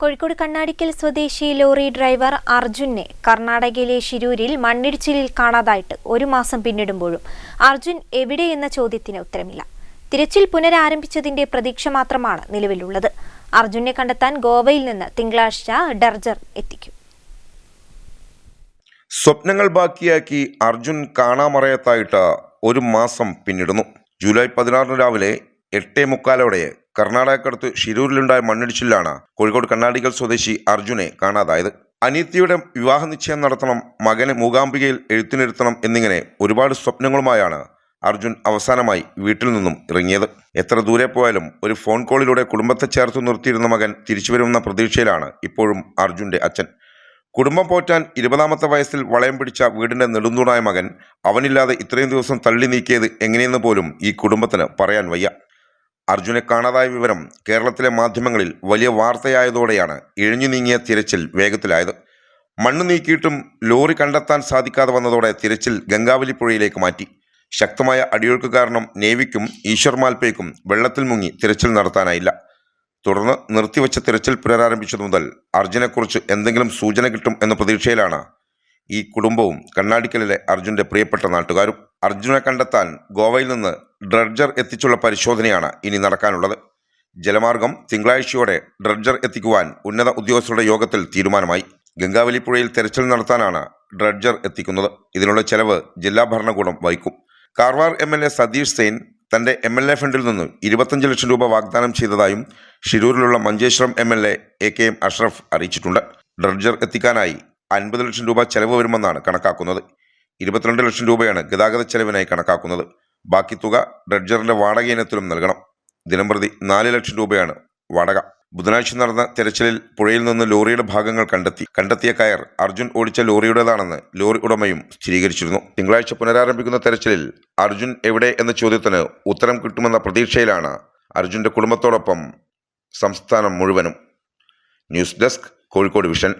കോഴിക്കോട് കണ്ണാടിക്കൽ സ്വദേശി lorry driver അർജുനെ കർണാടകയിലെ ശിരൂരിൽ മണ്ണിടിച്ചിലിൽ കാണാതായിട്ട് ഒരു മാസം പിന്നിടുമ്പോഴും അർജുൻ എവിടെയെന്ന ചോദ്യത്തിന് ഉത്തരമില്ല. തിരച്ചിൽ പുനരാരംഭിച്ചതിന്റെ പ്രതീക്ഷ മാത്രമാണ് നിലവിലുള്ളത്. അർജുനെ കണ്ടെത്താൻ ഗോവയിൽ നിന്ന് തിങ്കളാഴ്ച ഡർജർ എത്തിക്കും. സ്വപ്നങ്ങൾ ബാക്കിയാക്കി അർജുൻ കാണാമറയത്തായിട്ട് ഒരു മാസം പിന്നിടുന്നു. ജൂലൈ പതിനാറിന് രാവിലെ എട്ടേ മുക്കാലോടെ കർണാടകക്കടുത്ത് ഷിരൂരിലുണ്ടായ മണ്ണിടിച്ചിലാണ് കോഴിക്കോട് കണ്ണാടികൾ സ്വദേശി അർജുനെ കാണാതായത്. അനിയത്തിയുടെ വിവാഹ നിശ്ചയം നടത്തണം മകനെ മൂകാംബികയിൽ എഴുത്തിനിരുത്തണം എന്നിങ്ങനെ ഒരുപാട് സ്വപ്നങ്ങളുമായാണ് അർജുൻ അവസാനമായി വീട്ടിൽ നിന്നും ഇറങ്ങിയത്. എത്ര ദൂരെ പോയാലും ഒരു ഫോൺ കോളിലൂടെ കുടുംബത്തെ ചേർത്ത് നിർത്തിയിരുന്ന മകൻ തിരിച്ചു വരുമെന്ന പ്രതീക്ഷയിലാണ് ഇപ്പോഴും അർജുന്റെ അച്ഛൻ. കുടുംബം പോറ്റാൻ ഇരുപതാമത്തെ വയസ്സിൽ വളയം പിടിച്ച വീടിന്റെ നെടുന്തൂണായ മകൻ അവനില്ലാതെ ഇത്രയും ദിവസം തള്ളി നീക്കിയത് എങ്ങനെയെന്ന് പോലും ഈ കുടുംബത്തിന് പറയാൻ വയ്യ. അർജുനെ കാണാതായ വിവരം കേരളത്തിലെ മാധ്യമങ്ങളിൽ വലിയ വാർത്തയായതോടെയാണ് ഇഴഞ്ഞു നീങ്ങിയ തിരച്ചിൽ വേഗത്തിലായത്. മണ്ണ് നീക്കിയിട്ടും ലോറി കണ്ടെത്താൻ സാധിക്കാതെ വന്നതോടെ തിരച്ചിൽ ഗംഗാവലി പുഴയിലേക്ക് മാറ്റി. ശക്തമായ അടിയൊഴുക്ക് കാരണം നേവിക്കും ഈശ്വർ വെള്ളത്തിൽ മുങ്ങി തിരച്ചിൽ നടത്താനായില്ല. തുടർന്ന് നിർത്തിവെച്ച തിരച്ചിൽ പുനരാരംഭിച്ചതു മുതൽ അർജുനെക്കുറിച്ച് എന്തെങ്കിലും സൂചന കിട്ടും എന്ന പ്രതീക്ഷയിലാണ് ഈ കുടുംബവും കണ്ണാടിക്കലിലെ അർജുന്റെ പ്രിയപ്പെട്ട നാട്ടുകാരും. അർജുനെ കണ്ടെത്താൻ ഗോവയിൽ നിന്ന് ഡ്രഡ്ജർ എത്തിച്ചുള്ള പരിശോധനയാണ് ഇനി നടക്കാനുള്ളത്. ജലമാർഗം തിങ്കളാഴ്ചയോടെ ഡ്രഡ്ജർ എത്തിക്കുവാൻ ഉന്നത ഉദ്യോഗസ്ഥരുടെ യോഗത്തിൽ തീരുമാനമായി. ഗംഗാവലി പുഴയിൽ തെരച്ചിൽ നടത്താനാണ് ഡ്രഡ്ജർ എത്തിക്കുന്നത്. ഇതിനുള്ള ചെലവ് ജില്ലാ ഭരണകൂടം വഹിക്കും. Karwar M L A Satish Sail തന്റെ എം എൽ എ ഫണ്ടിൽ നിന്ന് ഇരുപത്തഞ്ച് ലക്ഷം രൂപ വാഗ്ദാനം ചെയ്തതായും ഷിരൂരിലുള്ള Manjeshwaram M L A A K M Ashraf അറിയിച്ചിട്ടുണ്ട്. ഡ്രഡ്ജർ എത്തിക്കാനായി അൻപത് ലക്ഷം രൂപ ചെലവ് വരുമെന്നാണ് കണക്കാക്കുന്നത്. ഇരുപത്തിരണ്ട് ലക്ഷം രൂപയാണ് ഗതാഗത ചെലവിനായി കണക്കാക്കുന്നത്. ബാക്കി തുക ഡ്രഡ്ജറിന്റെ വാടക ഇനത്തിലും നൽകണം. ദിനംപ്രതി നാല് ലക്ഷം രൂപയാണ് വാടക. ബുധനാഴ്ച നടന്ന തെരച്ചിലിൽ പുഴയിൽ നിന്ന് ലോറിയുടെ ഭാഗങ്ങൾ കണ്ടെത്തി. കണ്ടെത്തിയ കയർ അർജുൻ ഓടിച്ച ലോറിയുടേതാണെന്ന് ലോറി ഉടമയും സ്ഥിരീകരിച്ചിരുന്നു. തിങ്കളാഴ്ച പുനരാരംഭിക്കുന്ന തെരച്ചിലിൽ അർജുൻ എവിടെ എന്ന ചോദ്യത്തിന് ഉത്തരം കിട്ടുമെന്ന പ്രതീക്ഷയിലാണ് അർജുന്റെ കുടുംബത്തോടൊപ്പം സംസ്ഥാനം മുഴുവനും. News desk Kozhikode vision.